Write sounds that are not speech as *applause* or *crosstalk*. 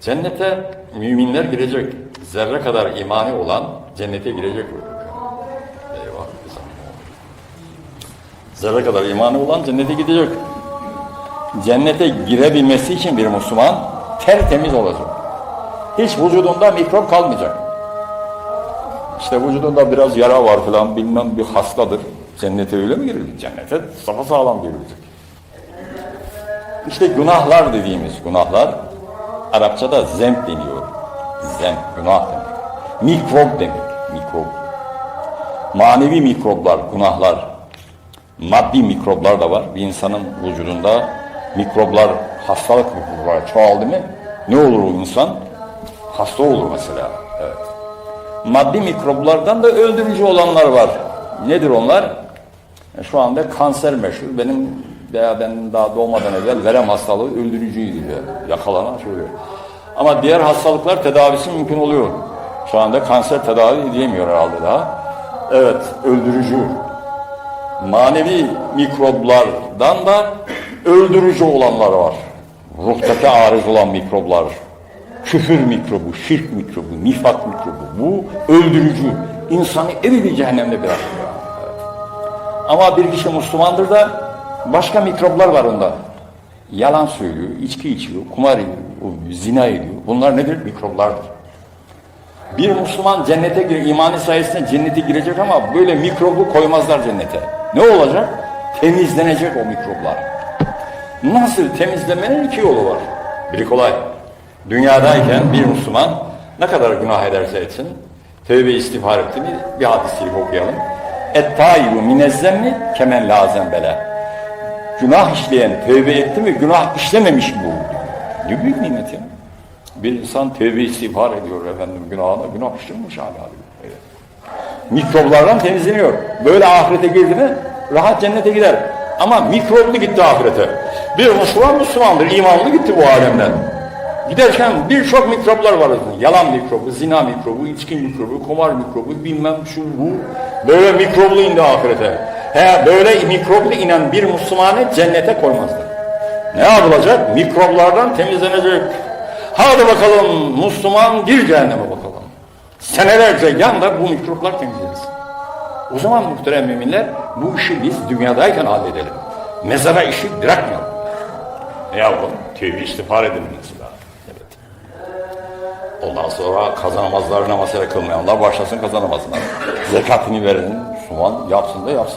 Cennete müminler girecek. Zerre kadar imani olan cennete girecek. Zerre kadar imanı olan cennete gidecek. Cennete girebilmesi için bir Müslüman tertemiz olacak. Hiç vücudunda mikrop kalmayacak. İşte vücudunda biraz yara var falan bilmem bir hastadır. Cennete öyle mi girilir? Cennete sağlam girilecek. İşte günahlar dediğimiz günahlar Arapçada zemp deniyor. Zemp, günah demek. Mikrop demek, mikrop. Manevi mikroplar, günahlar. Maddi mikroplar da var. Bir insanın vücudunda mikroplar, hastalık mikroplar çoğaldı mı ne olur o insan? Hasta olur mesela. Evet. Maddi mikroplardan da öldürücü olanlar var. Nedir onlar? E, Şu anda kanser meşhur. Benim veya ben daha doğmadan evvel verem hastalığı öldürücüydü diyor. Yakalanan söylüyor. Ama diğer hastalıklar tedavisi mümkün oluyor. Şu anda kanser tedavi edilemiyor herhalde daha. Evet, öldürücü. Manevi mikroplardan da öldürücü olanlar var. Ruhtaki arız olan mikroplar. Küfür mikrobu, şirk mikrobu, nifak mikrobu. Bu öldürücü. İnsanı ebedi cehennemde bırakıyor. Ama bir kişi Müslümandır da başka mikroplar var onda. Yalan söylüyor, içki içiyor, kumar ediyor, zina ediyor. Bunlar nedir? Mikroplardır. Bir Müslüman cennete gir, imanı sayesinde cennete girecek ama böyle mikrobu koymazlar cennete. Ne olacak? Temizlenecek o mikroplar. Nasıl temizlemenin iki yolu var. Biri kolay. Dünyadayken bir Müslüman ne kadar günah ederse etsin, tövbe istiğfar etti mi bir şerif okuyalım. Et-taibu minezzemmi kemen lazem bele. Günah işleyen tövbe etti mi günah işlememiş bu. Ne büyük nimet ya. Bir insan tövbe istiğfar ediyor efendim günahına, günah işlemiş hala diyor. Evet. Mikroplardan temizleniyor. Böyle ahirete girdi mi rahat cennete gider. Ama mikroplu gitti ahirete. Bir Müslüman Müslümandır, imanlı gitti bu alemden. Giderken birçok mikroplar var. Yalan mikrobu, zina mikrobu, içki mikrobu, kumar mikrobu, bilmem şu bu. Böyle mikroplu indi ahirete. He, böyle mikroplu inen bir Müslümanı cennete koymazlar. Ne yapılacak? Mikroplardan temizlenecek. Hadi bakalım Müslüman gir cehenneme bakalım. Senelerce yan da bu mikroplar temizlensin. O zaman muhterem müminler bu işi biz dünyadayken halledelim. Mezara işi bırakmayalım. Ne yapalım? Tevbe istiğfar edelim mesela. Evet. Ondan sonra kazanamazlar namazları kılmayanlar başlasın kazanamazlar. *laughs* Zekatını verin, Müslüman yapsın da yapsın.